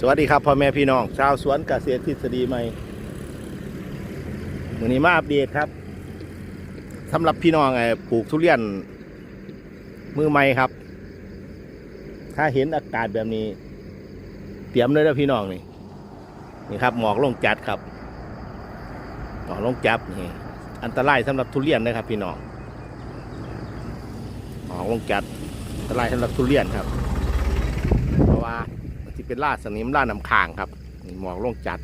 สวัสดีครับพ่อแม่พี่น้อง ชาวสวนเกษตรทฤษฎีใหม่วันนี้มาอัปเดตครับสำหรับพี่น้องไอ้ปลูกทุเรียน มือใหม่ครับ ถ้าเห็นอากาศแบบนี้ เตรียมเลยนะพี่น้องนี่นี่ครับหมอกลงจัดครับหมอกลงจับนี่อันตรายสำหรับทุเรียนนะครับ พี่น้องหมอกลงจัดอันตรายสำหรับทุเรียนครับ เป็นล่าสนิมล่าน้ำค้างครับนี่หมอกลงจัด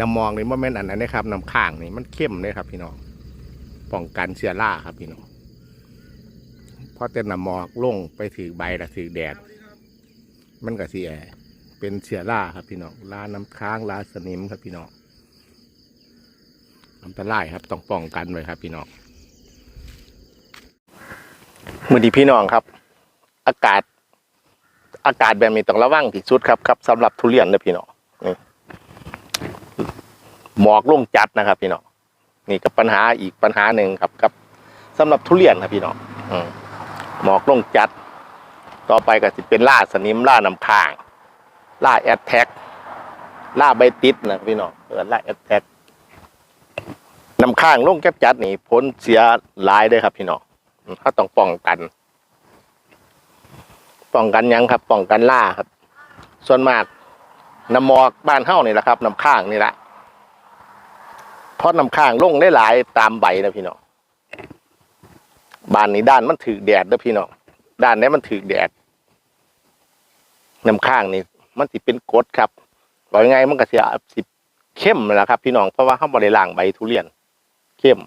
น้ำมองนี่ว่าแม่นอันนั้นนะครับน้ำค้างนี่มันเข้มเลยครับ พี่น้องป้องกันเชื้อราครับพี่น้องพอเต้นน้ำหมอกลงไปถือใบละถือแดด มันก็เสียเป็นเชื้อราครับพี่น้องล่าน้ำค้างล่าสนิมครับพี่น้องอันตรายครับต้องป้องกันไว้ครับ พี่น้องมือดีพี่น้องครับ อากาศ อากาศแบบนี้ต้องระวังที่สุดครับครับสำหรับทุเรียนนะพี่น้องนี่หมอกลงจัดนะครับ พี่น้องนี่กับปัญหาอีกปัญหาหนึ่งครับครับสำหรับทุเรียนครับพี่น้องอหมอกลงจัด ต่อไปก็จะเป็นล่าสนิมล่าน้ำค้างล่าแอดแท็กล่าใบติดนะพี่น้องเออล่าแอดแท็กน้ำค้างลงแก็บจัดนี่ผลเสียหลายเลยครับพี่น้องอืมเขาต้องป้องกัน ป้องกันยังครับป้องกันล่าครับ ส่วนมากน้ำหมอกบ้านเฮ้านี่แหละครับน้ำข้างนี่แหละเพราะน้ำข้างลงได้หลายตามใบนะพี่น้องบ้านนี้ด้านมันถือแดดนะพี่น้องด้านนี้มันถือแดดน้ำข้างนี่มันสิเป็นกดครับบอกยังไงมันก็เสียสิเข้มแหละครับ พี่น้องเพราะว่าเขาบริล่างใบทุเรียน เข้ม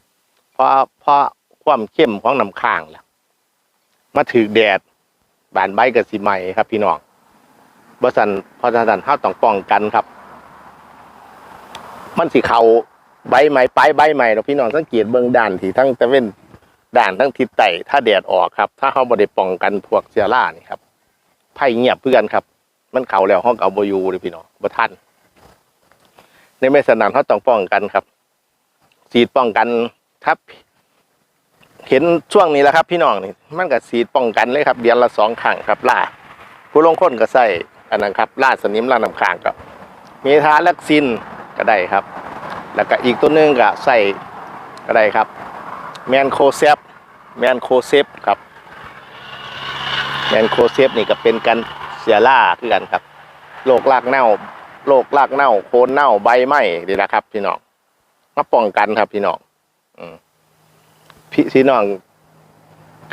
เพราะเพราะความเข้มของน้ำข้างแหละมาถือแดด บานใบกับสีใหม่ครับ พี่น้องบสันพราะฉะนั้นเฮาต้องป้องกันครับ มันสีเขาใบใหม่ปลายใบใหม่เราพี่น้องสังเกตเบื้องด้านที่ทั้งตะเว้นด้านทั้งทิศใต้ถ้าแดดออกครับ ถ้าเขาบริป้องกันพวกเชื้อรานี่ครับไผ่เงียบเพื่อนครับ มันเขาแล้วห้องเอาบยูเลยพี่น้องบ่ท่านในไม่สนานเขาต้องป้องกันครับสีดป้องกันทับ เห็นช่วงนี้แหละครับ พี่น้องนี่มันก็สีดป้องกันเลยครับเดือนละสองครั้งครับล่าผู้ลงคนก็ใส่อันนั้นครับล่าสนิมล่าน้ำค้างก็มีทาลักซินก็ได้ครับ แล้วก็อีกตัวหนึงก็ใส่ก็ได้ครับ แมนโคเซฟแมนโคเซฟครับแมนโคเซฟนี่ก็เป็นกันเสียล่าคือกันครับโรครากเน่าโรครากเน่าโคนเน่าใบไหม้นี่นะครับ พี่น้องมาป้องกันครับพี่น้องอืม พี่พี่น้อง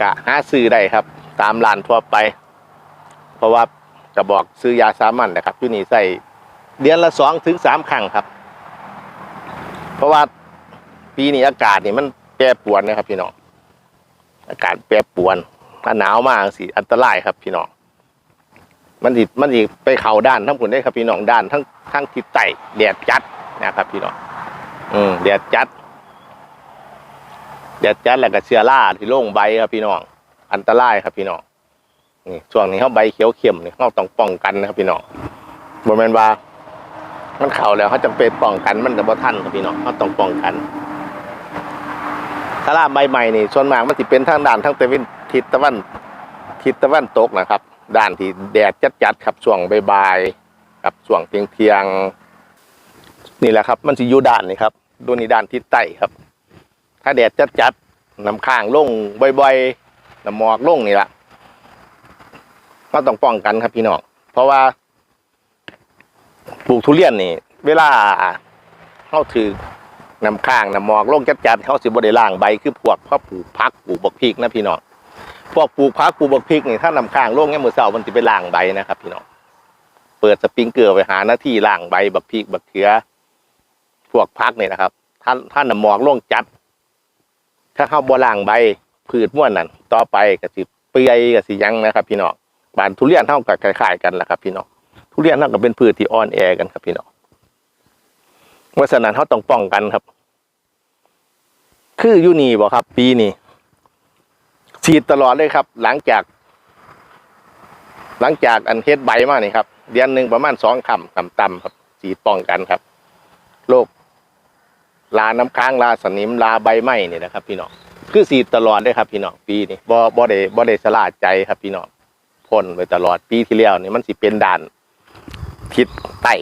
กะหาซื้อได้ครับ ตามร้านทั่วไป เพราะว่าจะบอกซื้อยาสามัญนะครับที่นี่ใส่เดือนละสองถึงสามครั้งครับ เพราะว่าปีนี้อากาศนี่มันแปรปรวนนะครับ พี่น้องอากาศแปรปรวนถ้าหนาวมากสิอันตรายครับพี่น้องมันสิมันสิไปเข่าด้านทั้งผลได้ครับพี่น้องด้านทั้งทั้งทิศใต้แดดจัดนะครับ พี่น้องอืมแดดจัด แดดจัดแล้วก็เชื้อราที่ลงใบครับพี่น้อง อันตรายครับพี่น้องนี่ช่วงนี้เขาใบเขียวเข้มนี่เขาต้องป้องกันนะครับพี่น้องบนแมนว่ามันเข่าแล้วเขาจะเป็นป้องกันมันกับบ่ทันครับพี่น้องเขาต้องป้องกันถ้าลาใบใหม่นี่ส่วนมากมันสิเป็นทางด้านทั้งตะวันทิศตะวันทิศตะวันตกนะครับ ด้านที่แดดจัดๆครับช่วงใบ่ายๆครับช่วงเทียงเทียงนี่แหละครับ มันสิอยู่ด้านนี่ครับดูนี่ด้านทิศใต้ครับ ถ้าแดดจัดจัดๆน้ำค้างลงบ่อยๆน้ำหมอกลงนี่ละก็ต้องป้องกันครับพี่น้องเพราะว่าปลูกทุเรียนนี่ เวลาเข้าถือน้ำค้างน้ำหมอกลงจัดจัดๆเขาสิบได้ล่างใบคือพวกพ่อปลูกพักปลูกบักพริกนะพี่น้องพวกปลูกพักปลูกบักพริกนี่ถ้าน้ำค้างลงเนี่ยมือเสามันจะไปล่างใบนะครับ พี่น้องเปิดสปริงเกอร์ไปหาหน้าที่ล่างใบบักพริกบักเขือพวกพักนี่นะครับถ้าถ้าน้ำหมอกลงจัด ถ้าเข้าบ่ล่างใบพืชม่วนนั่นต่อไปก็สิเปื่อยก็สิยังนะครับพี่น้องบานทุเรียนเท่ากับคล้ายๆกันแหละครับพี่น้องทุเรียนเท่ากับเป็นพืชที่อ่อนแอกันครับพี่น้องเพราะฉะนั้นเขาต้องป้องกันครับ คืออยูนี่บ่ครับ ปีนี้ฉีดตลอดเลยครับ หลังจาก หลังจากอันเฮ็ดใบมานี่ครับเดือนหนึ่งประมาณสองคำคำต่ำครับฉีดป้องกันครับโรค ลาน้ำค้างลาสนิมลาใบไม้นี่นะครับ พี่น้องคือสีตลอดเลยครับพี่น้องปีนี้บ่บ่ได้บ่ได้สลาดใจครับพี่น้องพ่นไปตลอดปีที่แล้วนี่มันสิเป็นด่านทิศใต้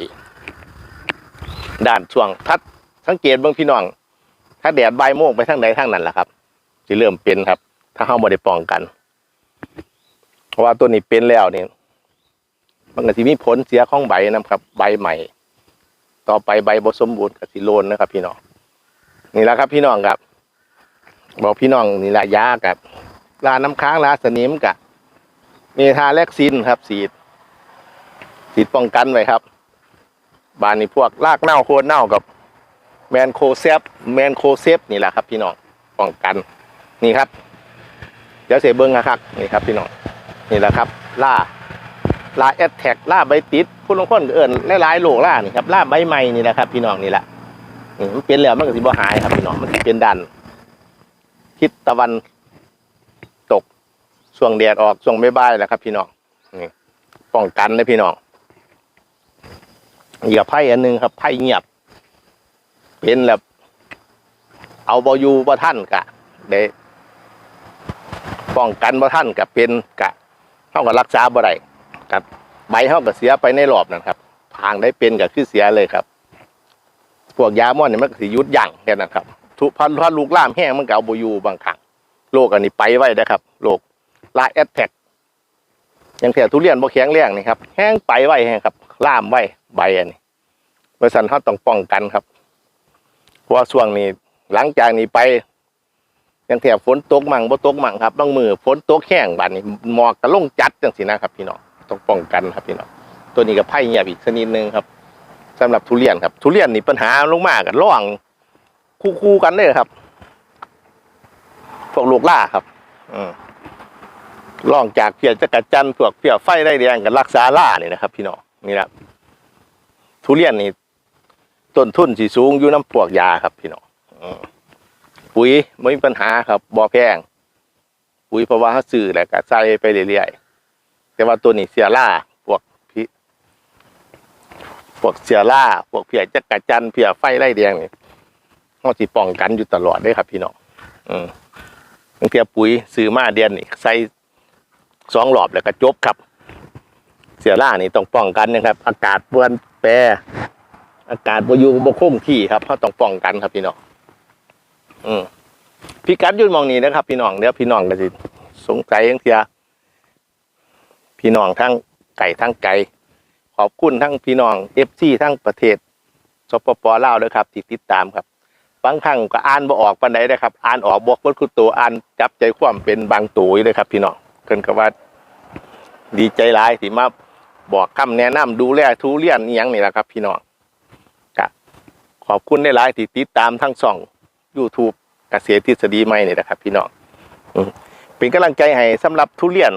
ด้านช่วงทัดสังเกตเบื้องพี่น้อง ถ้าแดดใบโมงไปทางใดทางนั้นแหละครับจะเริ่มเป็นครับ ถ้าเฮาบ่ได้ป้องกันเพราะว่าตัวนี้เป็นแล้วเนี่ยมันก็สิมีผลเสียของใบนะครับ ใบใหม่ ต่อไปใบบ่สมบูรณ์ก็สิโลนนะครับ พี่น้อง นี่แหละครับพี่น้องครับ บอกพี่น้องนี่แหละยากับลาน้ำค้างลาสนิมกับเมทาแลกซินครับสีดสีดป้องกันไว้ครับ บานนี้พวกรากเน่าโคนเน่ากับ แมนโคเซฟแมนโคเซฟนี่แหละครับ พี่น้องป้องกันนี่ครับ เดี๋ยวเสียเบิ้งนะครับนี่ครับ พี่น้องนี่แหละครับ ล่าล่าแอดแท็กล่าใบติดผู้ลงคนเอิญหลายๆโลกล่านี่ครับล่าใบใหม่นี่แหละครับ พี่น้องนี่แหละ มันเป็นแล้วมันก็สิบ่หายครับพี่น้องมันสิเป็นดันทิศตะวันตกช่วงแดดออกช่วงบ่ายแหละครับ พี่น้องนี่ป้องกันนะพี่น้องอีกกับไพ่อันหนึ่งครับไพ่เงียบ เป็นแบบเอาบอยู่บ่ท่านกะได้ป้องกันบ่ท่านกะเป็นกะเท่ากับรักษาบ่ได้กับใบเท่ากับเสียไปในรอบนั้นครับ ทางได้เป็นก็คือเสียเลยครับ พวกยาม่อนเนี่ยมันก็สิยุดยั้งแค่นั้นครับทุพันพันลูกล่ามแห้งมันก็เอาบอยู่บางครั้งโรคอันนี้ไปไว้นะครับโรคลาแอดแท็กยังแถวทุเรียนบ่แข็งแรงนี่ครับแห้งไปไว้แห้งครับล่ามไว้ใบอันนี้บริษัทเขาต้องป้องกันครับ เพราะว่าช่วงนี้หลังจากนี้ไปยังแถวฝนตกมั่งบ่ตกมั่งครับบางมือฝนตกแห้งบานนี้หมอกกระลงจัดจังสินะครับ พี่น้องต้องป้องกันครับพี่น้องตัวนี้กับไผ่เงียบอีกชนิดหนึ่งครับ สำหรับทุเรียนครับ ทุเรียนนี่ปัญหาลงมากกันร่องคู่คู่กันเลยครับพวกลูกล่าครับอืมล่องจากเพียจักรจันทร์พวกเพียไฟได้แดงกับรักษาล่านี่นะครับ พี่น้องนี่นะทุเรียนนี่ต้นทุนสีสูงอยู่น้ำพวกยาครับพี่น้องอืมปุ๋ยไม่มีปัญหาครับบ่อแพงปุ๋ยเพราะว่าเขาซื้อแหละก็ใส่ไปเรื่อยๆแต่ว่าตัวนี้เสียล่า พวกเสียล่าพวกเพียจักรจันเพียไฟไล่แดงนี่เขาสิป้องกันอยู่ตลอดเลยครับ พี่น้องอืมเทีปุ๋ยซื้อมาเดือนนี่ใส่สองหลอบแล้วก็จบครับ เสียล่านี่ต้องป้องกันนะครับ อากาศเปื้อนแปรอากาศบอยู่บคงที่ครับเขาต้องป้องกันครับพี่น้องอืมพี่กัดยุ่นมองนี้นะครับ พี่น้องเดี๋ยวพี่น้องก็สิสงสัยยังเทียพี่น้องทั้งไก่ทั้งไก่ อบคุณทั้งพี่น้องเอฟซีทั้งประเทศสปปลาวด้วยครับที่ติดตามครับ บางครั้งก็อ่านบ่ออกปานใดนนะครับ อ่านออกบอกว่าคือตัวอ่านจับใจความเป็นบางตัวอยู่เลยครับ พี่น้องเกินกับว่า ดีใจหลายที่มาบอกคำแนะนำดูแลทุเรียนนี่ยังนี่แหละครับ พี่น้องก็ขอบคุณได้หลายที่ติดตามทั้งสอง YouTube เกษตรทฤษฎีใหม่นี่นะครับ พี่น้องอเป็นกำลังใจให้สำหรับทุเรียน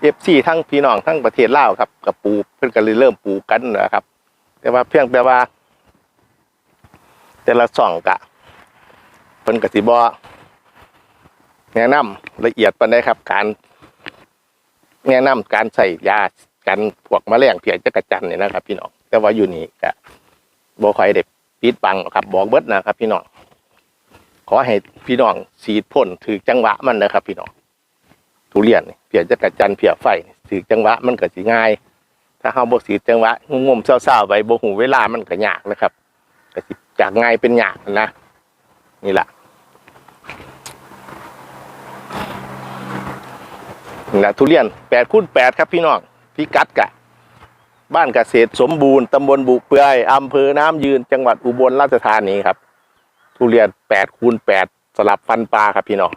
เอฟซีทั้งพี่น้องทั้งประเทศลาวครับกับปูเพิ่นก็เลยเริ่มปูกันนะครับ แต่ว่าเพียงแต่ว่า แต่ละส่องกะเพิ่นกสิบอแนะนำละเอียดปานใดครับ การ แนะนำการใส่ยากันพวกแมลงเพียจักรจันเนี่ยนะครับ พี่น้องแต่ว่าอยู่นี่กะบ่ค่อยได้ปิดบังครับ บอกเบิดนะครับ พี่น้องขอให้พี่น้องสีดพ่นถือจังหวะมันนะครับ พี่น้อง ทุเรียนนี่เพียจักรจันเพียไฟนี่ถือจังหวะมันก็สิง่าย ถ้าเฮาบ่สีจังหวะงมๆเศร้าๆไปบ่หูเวลามันก็ยากนะครับก็สิจากง่ายเป็นยากนะ นี่แหละนี่แหละทุเรียนแปดคูณแปดครับพี่น้องพี่กัดกะ บ้านเกษตรสมบูรณ์ตำบลบุเปื่อยอำเภอน้ำยืนจังหวัดอุบลราชธานีครับ ทุเรียนแปดคูณแปดสลับฟันปลาครับพี่น้อง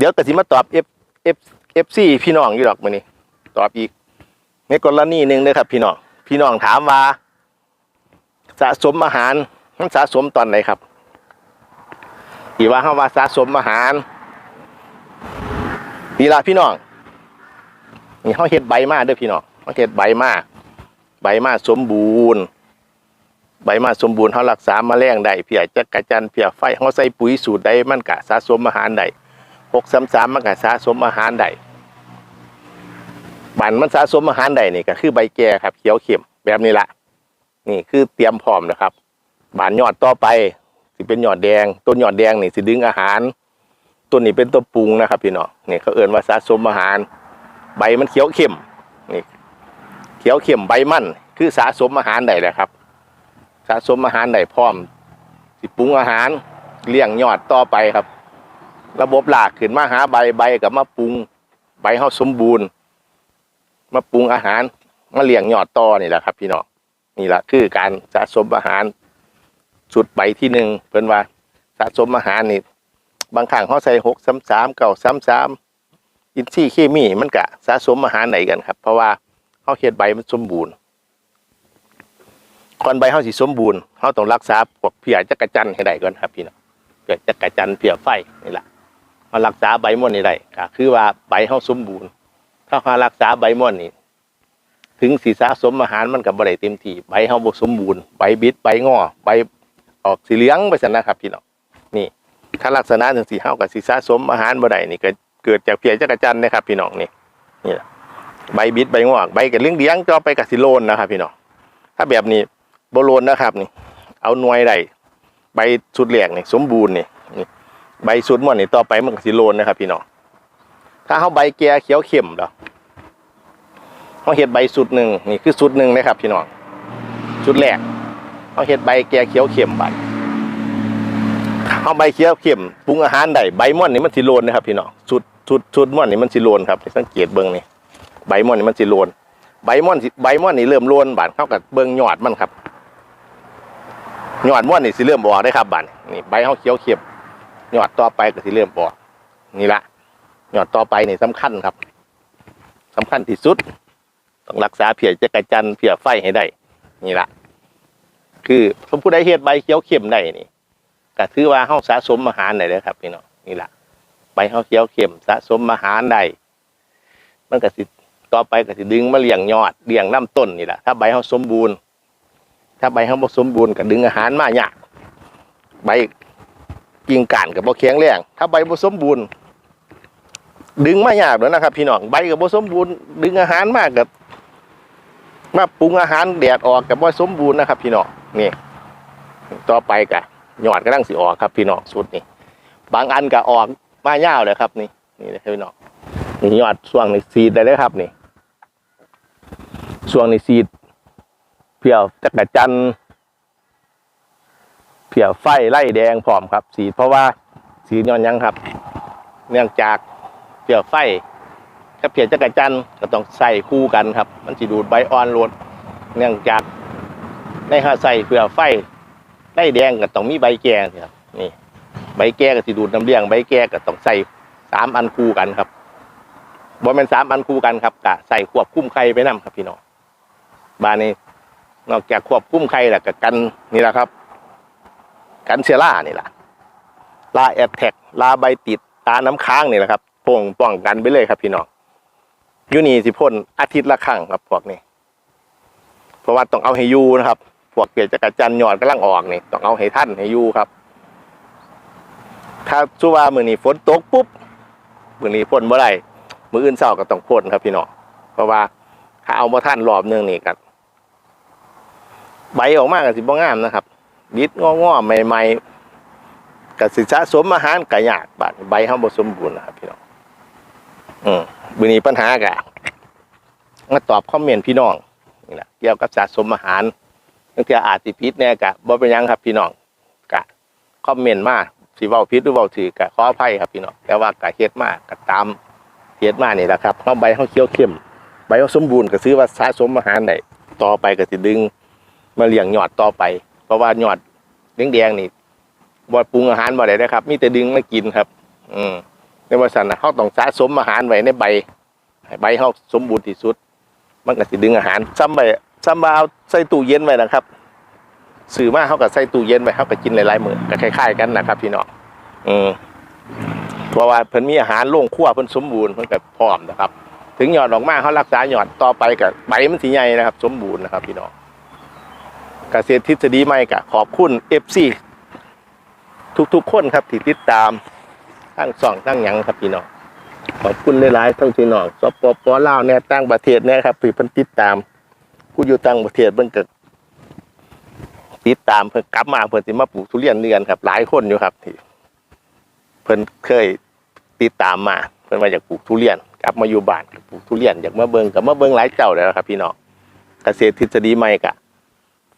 เดี๋ยวกสิมาตอบเอฟเอฟเอฟซีพี่น้องอยู่ดอกมือนี้ตอบอีกในกรณีหนึ่งเลยครับ พี่น้องพี่น้องถามว่าสะสมอาหารมันสะสมตอนไหนครับที่ว่าเขาว่าสะสมอาหารนี่ละพี่น้องนี่เขาเห็ดใบมาเด้วยพี่น้องเขาเห็ดใบมาใบมาสมบูรณ์ ใบมาสมบูรณ์เขารักษาแมลงได้เพียจักระจันเพียไฟเขาใส่ปุ๋ยสูตรใดมันกะสะสมอาหารได้ หกสามสามมันกะสะสมอาหารได้บันมันสะสมอาหารได้นี่ก็คือใบแก่ครับ เขียวเข้มแบบนี้ละนี่คือเตรียมพร้อมนะครับบานยอดต่อไปสิเป็นยอดแดงต้นยอดแดงนี่สิดึงอาหารต้นนี้เป็นตัวปรุงนะครับ พี่น้องนี่เขาเอ่นว่าสะสมอาหาร ใบมันเขียวเข้มนี่เขียวเข้มใบมันคือสะสมอาหารได้แหละครับ สะสมอาหารได้พร้อมสิปรุงอาหารเลี้ยงยอดต่อไปครับ ระบบหลากขึ้นมาหาใบใบกับมาปรุงใบเฮาสมบูรณ์ มาปรุงอาหารมาเลี้ยงยอดต่อนี่แหละครับ พี่น้องนี่แหละคือการสะสมอาหารสุดใบที่หนึ่งเพิ่นว่าสะสมอาหารนี่บางครั้งเขาใส่หกซ้ำสามเก่าซ้ำสามอินทรีย์เคมีมันกะสะสมอาหารไหนกันครับ เพราะว่าเขาเฮ็ดใบมันสมบูรณ์ก่อนใบเขาสิสมบูรณ์เขาต้องรักษาพวกเพียจักรจันให้ได้ก่อนครับ พี่น้องเพียจักรจันเพียไฟนี่แหละ มารักษาใบม่อนนี่ได้ก็คือว่าใบเขาสมบูรณ์ ถ้าเขารักษาใบม่อนนี่ถึงสีสะสมอาหารมันกับบ่ได้เต็มที่ใบเขาบสมบูรณ์ใบบิดใบงอใบออกสีเหลืองไปสันนะครับพี่น้องนี่ถ้าลักษณะถึงสีเฮากับสีสะสมอาหารบ่ได้นี่ก็เกิดจากเพียจักรจันทร์นะครับ พี่น้องนี่นี่แหละใบบิดใบงอกใบกับเลี้ยงเลี้ยงๆก็ไปกับสิโลนนะครับ พี่น้องถ้าแบบนี้บ่โลนนะครับนี่ เอาหน่วยได้ใบสุดแหลกนี่สมบูรณ์นี่นี่ ใบสุดม่วนนี่ต่อไปมันก็สิโลนนะครับ พี่น้องถ้าเฮาใบแก่เขียวเข้มดอกเฮาเฮ็ดใบสุดหนึ่งนี่คือสุดหนึ่งนะครับ พี่น้องสุดแรกเฮาเฮ็ดใบแก่เขียวเข้มใบเอาใบเขียวเข้มปรุงอาหารได้ใบม่อนนี่มันสิโลนนะครับ พี่น้องสุดสุดสุดม่อนนี่มันสิโลนครับสังเกตเบิ่งนี่ใบม่อนนี่มันสิโลนใบม่อนใบม่อนนี่เริ่มโลนบาดเข้ากับเบิ่งยอดมันครับยอดม่อนนี่สิเริ่มออได้ครับบาดนี่ใบเขาเขียวเข้ม ยอดต่อไปก็สิเริ่มออกนี่ละยอดต่อไปนี่สำคัญครับสำคัญที่สุด ต้องรักษาเพียจักรจันเพียไฟให้ได้ นี่ละคือสมผู้ใดเฮ็ดใบเขียวเข้มได้นี่ก็ถือว่าเฮาสะสมอาหารได้เลยครับพี่น้องนี่ละใบเฮาเขียวเข้มสะสมอาหารได้มันก็สิต่อไปก็สิดึงมาเลี้ยงยอดเลี้ยงน้ำต้นนี่แหละถ้าใบเฮาสมบูรณ์ ถ้าใบเฮาบ่สมบูรณ์ก็ดึงอาหารมายากใบ กิ่งก้านก็บ่แข็งแรงถ้าใบบ่สมบูรณ์ ดึงมายากแล้วนะครับ พี่น้องใบก็บ่สมบูรณ์ ดึงอาหารมากกับมาปรุงอาหารแดดออกก็บ่สมบูรณ์นะครับ พี่น้องนี่ต่อไปก็ยอดก็ตั้งสีออกครับพี่น้องสุดนี่บางอันก็ออกมาเงาวเลยครับ นี่นี่เลยพี่น้องนี่หยอดช่วงในซีดได้เลยครับนี่ช่วงในซีดเพียวจักรจันทร์ เพียวไฟไล่แดงพร้อมครับ สีเพราะว่าสีย้อนยังครับ เนื่องจากเพียวไฟกับเพียวจักรจันก็ต้องใส่คู่กันครับ มันสิดูดใบอ่อนลดเนื่องจากในหาใส่เพียวไฟใบแดงก็ต้องมีใบแก่ครับนี่ใบแก่ก็สิดูดน้ำเลี้ยงใบแก่ก็ต้องใส่สามอันคู่กันครับบ่แม่นสามอันคู่กันครับกะใส่ควบคุ้มไข่ไปนํครับพี่น้องบ้านนี้นอกจากควบคุ้มไข่แล้วก็กันนี่แหละครับ กันเชื้อรานี่แหละลาแอดแท็กลาใบติดตาน้ำค้างนี่แหละครับป้องป้องกันไปเลยครับพี่น้องยูนี่สิพ่นอาทิตย์ละครั้งครับพวกนี้ เพราะว่าต้องเอาให้ยูนะครับ พวกเปียกจักรจันทร์ยอดกำลังออกนี่ต้องเอาให้ท่านให้ยูครับ ถ้าชั่วว่ามือนี้ฝนตกปุ๊บมือนี้พ่นบ่อได้มืออื่นเช้าก็ต้องพ่นครับพี่น้องเพราะว่าถ้าเอามาท่านรอบหนึงนี่กันใบออกมาก็สิบ่งามนะครับ บิดงอๆใหม่ๆก็สิสะสมอาหารก็ยากบาดใบเฮาบสมบูรณ์นะครับพี่น้องอืมมื้อนี้ปัญหากะมาตอบคอมเมนต์พี่น้องนี่แหละเกี่ยวกับสะสมอาหารตั้งแต่อาจสิผิดแน่กะบ่เป็นยังครับพี่น้องกะคอมเมนต์มาสิเว้าผิดหรือเว้าถูกกะขออภัยครับพี่น้องแต่ว่ากะเฮ็ดมากกะตามเฮ็ดมานี่แหละครับเฮาใบเฮาเขียวเข้มใบเฮาสมบูรณ์ก็ซื้อว่าสะสมอาหารได้ต่อไปก็สิดึงมาเลี้ยงยอดต่อไป เพราะว่ายอดแดงๆนี่บ่ปรุงอาหารบ่ได้นะครับ มีแต่ดึงมากินครับ อืมในว่าซั่นนะเฮาต้องสะสมอาหารไว้ในใบใบเฮาสมบูรณ์ที่สุด มันก็สิดึงอาหารซ้ำไปซ้ำมาเอาใส่ตู้เย็นไว้นะครับสื่อมาเขากับใส่ตู้เย็นไว้เขาก็กินหลายๆมื้อก็คล้ายๆกันนะครับ พี่น้องอืมเพราะว่าเพิ่นมีอาหารโล่งคั่วเพิ่นสมบูรณ์เพิ่นก็พร้อมนะครับ ถึงหยอดออกมาเขารักษาหยอดต่อไปกับใบมันสีใหญ่นะครับ สมบูรณ์นะครับ พี่น้อง เกษตรทฤษฎีใหม่ก็ขอบคุณ FC ทุกๆคนครับที่ติดตามทั้งสองทั้งยังครับพี่น้องขอบคุณหลายๆทั้งพี่น้องสปปลาวเนี่ยต่างประเทศเนี่ยครับที่เพิ่นติดตามผู้อยู่ต่างประเทศเพิ่นก็ติดตามเพิ่นกลับมาเพิ่นสิมาปลูกทุเรียนเรือนครับ หลายคนอยู่ครับที่เพิ่นเคยติดตามมาเพิ่นว่าอยากปลูกทุเรียนกลับมาอยู่บ้านปลูกทุเรียนอยากมาเบิ่งกับมาเบิ่งหลายเจ้าแล้วครับ พี่น้องเกษตรทฤษฎีใหม่กะ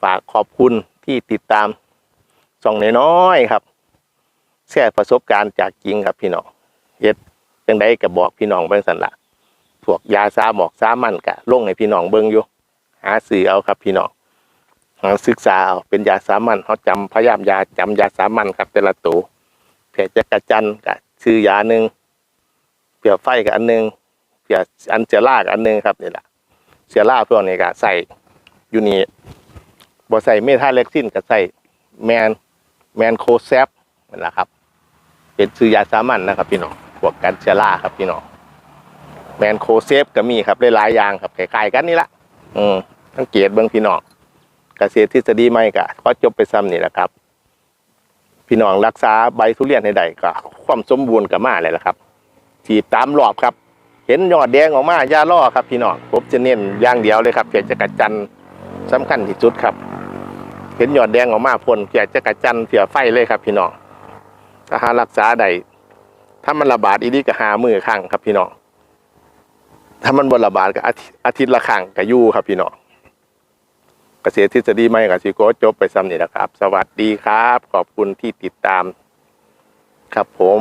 ฝากขอบคุณที่ติดตามส่องน้อยๆครับแชร์ประสบการณ์จากจริงครับพี่น้องเฮ็ดจังไดก็บอกพี่น้องเบิ่งสันละพวกยาซาหมอกซามันกะลงให้พี่น้องเบิ่งอยู่หาซื้อเอาครับพี่น้องหาศึกษาเอาเป็นยาสามัญเขาจำพยายามยาจำยาสามัญครับ แต่ละตัวแผลจักระจันกะซื้อยาหนึ่งเปียไฟกับอันหนึ่งเปียอันเจล่ากับอันหนึ่งครับนี่แหละเจล่าพวกนี้ก็ใส่อยู่นี่ บ่ใส่เมทาเล็กซินก็ใส่แมนแมนโคแซปนั่นแหละครับ เป็นซื้อยาสามัญนะครับ พี่น้องพวกกันเชล่าครับพี่น้องแมนโคเซฟก็มีครับหลายๆอย่างครับคล้ายๆกันนี่ละอืมสังเกตเบิ่งพี่น้องเกษตรทฤษฎีใหม่ก็ก็จบไปซ้ำนี่แหละครับ พี่น้องรักษาใบทุเรียนให้ได้ก็ความสมบูรณ์ก็มาเลยละครับฉีดตามรอบครับ เห็นยอดแดงออกมาย่าล่อครับ พี่น้องผมจะเน้นอย่างเดียวเลยครับเพียจะกระจันสำคัญที่สุดครับ เห็นหยอดแดงออกมาพ่นเพียจะกระจันเสียไฟเลยครับ พี่น้องถ้าหารักษาได้ถ้ามันระบาดอีดีก็หามือข้างครับพี่น้องถ้ามันบนระบาดก็อาทิตย์ละครั้งก็ยู่ครับพี่น้องเกษตรทฤษฎีใหม่กับสิโกจบไปซ้ำนี่แหละครับ สวัสดีครับ ขอบคุณที่ติดตาม ครับผม